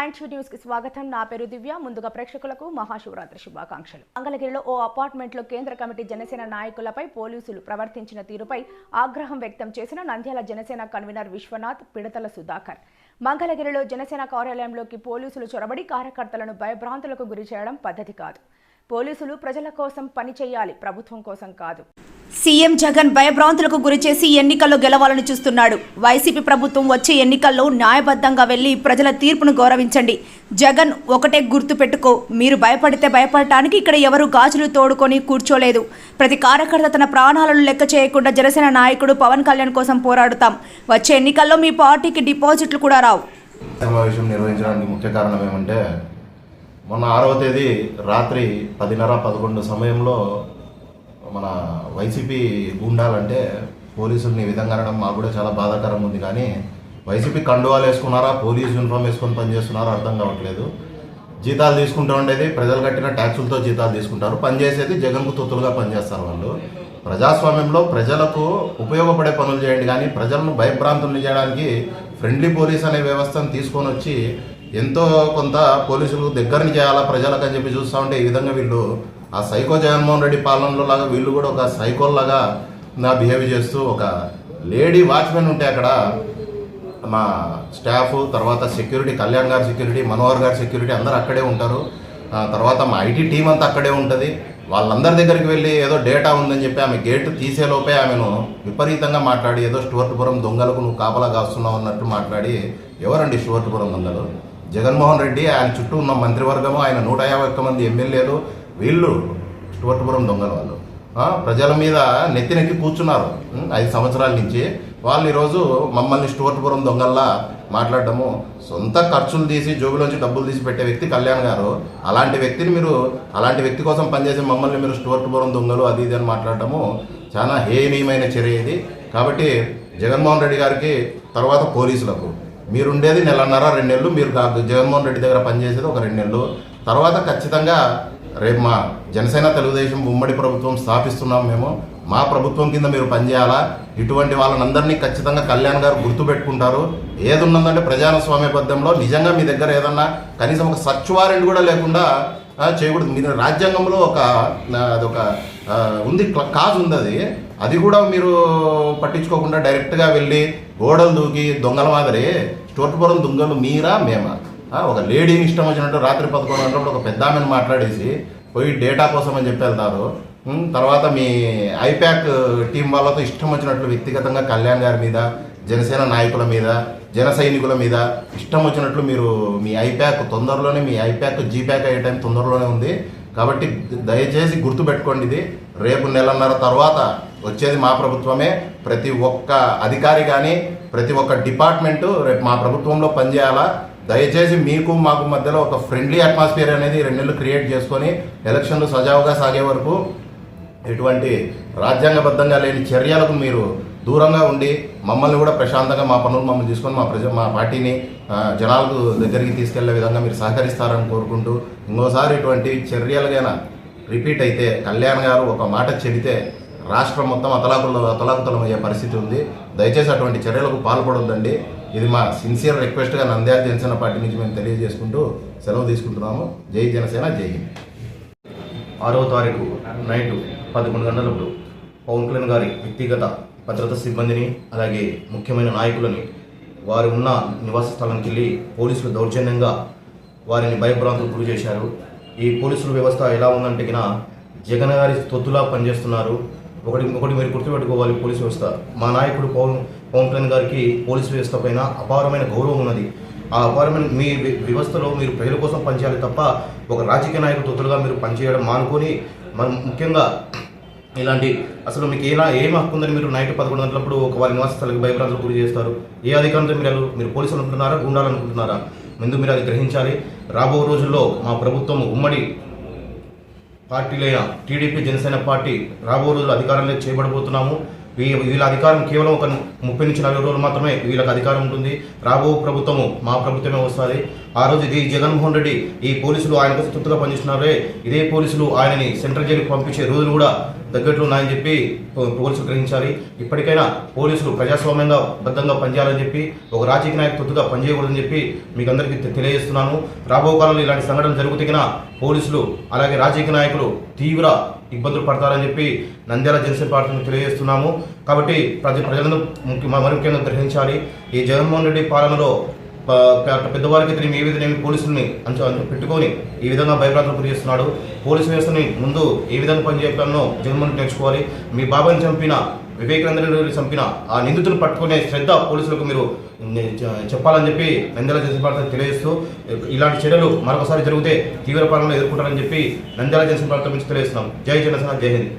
Nine న్యూస్కి స్వాగతం. నా పేరు దివ్య. ముందుగా ప్రేక్షకులకు మహాశివరాత్రి శుభాకాంక్షలు. మంగళగిరిలో ఓ అపార్ట్మెంట్లో కేంద్ర కమిటీ జనసేన నాయకులపై పోలీసులు ప్రవర్తించిన తీరుపై ఆగ్రహం వ్యక్తం చేసిన నంద్యాల జనసేన కన్వీనర్ విశ్వనాథ్ పిడతల సుధాకర్. మంగళగిరిలో జనసేన కార్యాలయంలోకి పోలీసులు చొరబడి కార్యకర్తలను భయభ్రాంతులకు గురి చేయడం పద్ధతి కాదు. పోలీసులు ప్రజల కోసం పని చేయాలి ప్రభుత్వం కోసం కాదు. సీఎం జగన్ భయభ్రాంతులకు గురిచేసి ఎన్నికల్లో గెలవాలని చూస్తున్నాడు. వైసీపీ ప్రభుత్వం వచ్చే ఎన్నికల్లో న్యాయబద్ధంగా వెళ్ళి ప్రజల తీర్పును గౌరవించండి. జగన్ ఒకటే గుర్తు పెట్టుకో మీరు భయపడితే భయపడటానికి ఇక్కడ ఎవరు గాజులు తోడుకొని కూర్చోలేదు. ప్రతి కార్యకర్త తన ప్రాణాలను లెక్క చేయకుండా జనసేన నాయకుడు పవన్ కళ్యాణ్ కోసం పోరాడుతాం. వచ్చే ఎన్నికల్లో మీ పార్టీకి డిపాజిట్లు కూడా రావు. సమావేశం నిర్వహించడానికి ముఖ్య కారణం ఏమంటే మొన్న ఆరవ తేదీ రాత్రి పదిన్నర పదకొండు సమయంలో మన వైసీపీ గుండాలంటే పోలీసుల్ని ఈ విధంగా అనడం మాకు కూడా చాలా బాధాకరం ఉంది. కానీ వైసీపీ కండువాలు వేసుకున్నారా పోలీస్ యూనిఫామ్ వేసుకొని పనిచేస్తున్నారా అర్థం కావట్లేదు. జీతాలు తీసుకుంటూ ఉండేది ప్రజలు కట్టిన ట్యాక్సులతో జీతాలు తీసుకుంటారు. పనిచేసేది జగన్కు తొత్తులుగా పనిచేస్తారు వాళ్ళు. ప్రజాస్వామ్యంలో ప్రజలకు ఉపయోగపడే పనులు చేయండి. కానీ ప్రజలను భయభ్రాంతుల్ని చేయడానికి ఫ్రెండ్లీ పోలీస్ అనే వ్యవస్థను తీసుకొని వచ్చి ఎంతో కొంత పోలీసులకు దగ్గరని చేయాలా ప్రజలకు అని చెప్పి చూస్తూ ఉంటే ఈ విధంగా వీళ్ళు ఆ సైకో జగన్మోహన్ రెడ్డి పాలనలో లాగా వీళ్ళు కూడా ఒక సైకోల్లాగా నా బిహేవ్ చేస్తూ ఒక లేడీ వాచ్మెన్ ఉంటే అక్కడ మా స్టాఫ్ తర్వాత సెక్యూరిటీ కళ్యాణ్ గారి సెక్యూరిటీ మనోహర్ గారి సెక్యూరిటీ అందరూ అక్కడే ఉంటారు. తర్వాత మా ఐటీ టీం అంతా అక్కడే ఉంటుంది. వాళ్ళందరి దగ్గరికి వెళ్ళి ఏదో డేటా ఉందని చెప్పి ఆమె గేట్ తీసేలోపే ఆమెను విపరీతంగా మాట్లాడి ఏదో స్టువర్ట్పురం దొంగలకు నువ్వు కాపలా కాస్తున్నావు అన్నట్టు మాట్లాడి ఎవరండి స్టువర్ట్పురం దొంగలు? జగన్మోహన్ రెడ్డి ఆయన చుట్టూ ఉన్న మంత్రివర్గము ఆయన నూట యాభై ఒక్క మంది ఎమ్మెల్యేలు వీళ్ళు స్టువర్ట్పురం దొంగలు వాళ్ళు. ప్రజల మీద నెత్తి నెక్కి కూర్చున్నారు ఐదు సంవత్సరాల నుంచి వాళ్ళు ఈరోజు మమ్మల్ని స్టోర్పురం దొంగల్లా మాట్లాడటము సొంత ఖర్చులు తీసి జోబులోంచి డబ్బులు తీసి పెట్టే వ్యక్తి కళ్యాణ్ గారు. అలాంటి వ్యక్తిని మీరు అలాంటి వ్యక్తి కోసం పనిచేసే మమ్మల్ని మీరు స్టోర్పురం దొంగలు అది ఇది అని మాట్లాడటము చాలా హేయనీయమైన చర్య ఇది. కాబట్టి జగన్మోహన్ రెడ్డి గారికి తర్వాత పోలీసులకు మీరుండేది నెలన్నర రెండు నెలలు మీరు జగన్మోహన్ రెడ్డి దగ్గర పనిచేసేది ఒక రెండు నెలలు. తర్వాత ఖచ్చితంగా రేపు మా జనసేన తెలుగుదేశం ఉమ్మడి ప్రభుత్వం స్థాపిస్తున్నాం మేము. మా ప్రభుత్వం కింద మీరు పనిచేయాలా? ఇటువంటి వాళ్ళనందరినీ ఖచ్చితంగా కళ్యాణ్ గారు గుర్తుపెట్టుకుంటారు. ఏది ఉన్నదంటే ప్రజాస్వామ్యబద్ధంలో నిజంగా మీ దగ్గర ఏదన్నా కనీసం ఒక సచ్వారెంట్ కూడా లేకుండా చేయకూడదు. మీరు రాజ్యాంగంలో ఒక అదొక ఉంది క్ల- కాజ్ ఉంది అది అది కూడా మీరు పట్టించుకోకుండా డైరెక్ట్గా వెళ్ళి గోడలు దూకి దొంగల మాదిరి స్టోర్పురం దొంగలు మీరా మేమా? ఒక లేడీని ఇష్టం వచ్చినట్టు రాత్రి పదకొండు గంటలప్పుడు ఒక పెద్ద ఆమెను మాట్లాడేసి పోయి డేటా కోసం అని చెప్పి వెళ్తారు. తర్వాత మీ ఐప్యాక్ టీం వాళ్ళతో ఇష్టం వచ్చినట్లు వ్యక్తిగతంగా కళ్యాణ్ గారి మీద జనసేన నాయకుల మీద జన సైనికుల మీద ఇష్టం వచ్చినట్లు మీరు మీ ఐప్యాక్ తొందరలోనే మీ ఐప్యాక్ జీప్యాక్ అయ్యే టైం తొందరలోనే ఉంది. కాబట్టి దయచేసి గుర్తుపెట్టుకోండి ఇది. రేపు నెలన్నర తర్వాత వచ్చేది మా ప్రభుత్వమే. ప్రతి ఒక్క అధికారి కానీ ప్రతి ఒక్క డిపార్ట్మెంటు రేపు మా ప్రభుత్వంలో పనిచేయాలా? దయచేసి మీకు మాకు మధ్యలో ఒక ఫ్రెండ్లీ అట్మాస్ఫియర్ అనేది రెండేళ్ళు క్రియేట్ చేసుకొని ఎలక్షన్లు సజావుగా సాగే వరకు ఎటువంటి రాజ్యాంగబద్ధంగా లేని చర్యలకు మీరు దూరంగా ఉండి మమ్మల్ని కూడా ప్రశాంతంగా మా పనులు మమ్మల్ని తీసుకొని మా ప్రజ మా పార్టీని జనాలకు దగ్గరికి తీసుకెళ్ళే విధంగా మీరు సహకరిస్తారని కోరుకుంటూ ఇంకోసారి ఇటువంటి చర్యలుగా రిపీట్ అయితే కళ్యాణ్ గారు ఒక మాట చెబితే రాష్ట్రం మొత్తం అతలాకులు అతలాకుతలం అయ్యే పరిస్థితి ఉంది. దయచేసి అటువంటి చర్యలకు పాల్పడొద్దండి. ఇది మా సిన్సియర్ రిక్వెస్ట్గా నంద్యాల జనసేన పార్టీ నుంచి మేము తెలియజేసుకుంటూ సెలవు తీసుకుంటున్నాము. జై జనసేన జై హింద్. తారీఖు నైట్ పదకొండు గంటలప్పుడు పవన్ కళ్యాణ్ గారి వ్యక్తిగత భద్రతా సిబ్బందిని అలాగే ముఖ్యమైన నాయకులని వారు ఉన్న నివాస స్థలానికి వెళ్ళి పోలీసులు దౌర్జన్యంగా వారిని భయభ్రాంతులకు గురి చేశారు. ఈ పోలీసుల వ్యవస్థ ఎలా ఉందంటే జగన్ గారి తొత్తులా పనిచేస్తున్నారు. ఒకటి ఒకటి మీరు గుర్తుపెట్టుకోవాలి పోలీస్ వ్యవస్థ. మా నాయకుడు పవన్ పవన్ కళ్యాణ్ గారికి పోలీస్ వ్యవస్థ పైన అపారమైన గౌరవం ఉన్నది. ఆ అపారమైన మీ వ్యవస్థలో మీరు ప్రజల కోసం పనిచేయాలి తప్ప ఒక రాజకీయ నాయకుడు తొత్తులుగా మీరు పనిచేయడం మానుకొని మనం ముఖ్యంగా ఇలాంటి అసలు మీకు ఎలా ఏం హక్కు ఉందని మీరు నైట్ పదకొండు గంటలప్పుడు ఒక వారి నివాస స్థలానికి భయభ్రాంతులకు గురి చేస్తారు? ఏ అధికారంతో మీరు మీరు పోలీసులు అనుకుంటున్నారా? ఉండాలనుకుంటున్నారా ముందు మీరు అది గ్రహించాలి. రాబో రోజుల్లో మా ప్రభుత్వం ఉమ్మడి పార్టీలైన టీడీపీ జనసేన పార్టీ రాబో రోజులు అధికారంలో చేయబడబోతున్నాము. వీ- వీళ్ళ అధికారం కేవలం ఒక ముప్పై నుంచి నలభై రోజులు మాత్రమే వీళ్ళకి అధికారం ఉంటుంది. రాబో ప్రభుత్వము మా ప్రభుత్వమే వస్తుంది. ఆ రోజు ఇది జగన్మోహన్ రెడ్డి ఈ పోలీసులు ఆయనకు తృప్తిగా పనిచేస్తున్నారే. ఇదే పోలీసులు ఆయనని సెంట్రల్ జైలుకు పంపించే రోజులు కూడా దగ్గరలో ఉన్నాయని చెప్పి పోలీసులు గ్రహించాలి. ఇప్పటికైనా పోలీసులు ప్రజాస్వామ్యంగా బద్ధంగా పనిచేయాలని చెప్పి ఒక రాజకీయ నాయకు తొత్తుగా పనిచేయకూడదని చెప్పి మీకు అందరికీ తెలియజేస్తున్నాను. రాబో కాలంలో ఇలాంటి సంఘటన జరుగుతున్న పోలీసులు అలాగే రాజకీయ నాయకులు తీవ్ర ఇబ్బందులు పడతారని చెప్పి నంద్యాల జనసేన పార్టీని తెలియజేస్తున్నాము. కాబట్టి ప్రతి ప్రజలను మరి ముఖ్యంగా గ్రహించాలి. ఈ జగన్మోహన్ రెడ్డి పాలనలో పెద్దవారికి తిరిగి ఏ విధంగా పోలీసుల్ని అంచు అంచు పెట్టుకొని ఈ విధంగా భయభ్రాంతులు గురి చేస్తున్నాడు. పోలీసు వ్యవస్థని ముందు ఏ విధంగా పనిచేయాలనో జగన్మోహన్ నేర్చుకోవాలి. మీ బాబాని చంపిన వివేకానందరెడ్డి చంపిన ఆ నిందితులు పట్టుకునే శ్రద్ధ పోలీసులకు మీరు చెప్పాలని చెప్పి నంద్యాల జనసేన తెలియజేస్తూ ఇలాంటి చర్యలు మరొకసారి జరిగితే తీవ్ర పాలనలో ఎదుర్కొంటారని చెప్పి నంద్యాల జనసేన నుంచి తెలియజేస్తున్నాం. జై జనసేన జై హింద్.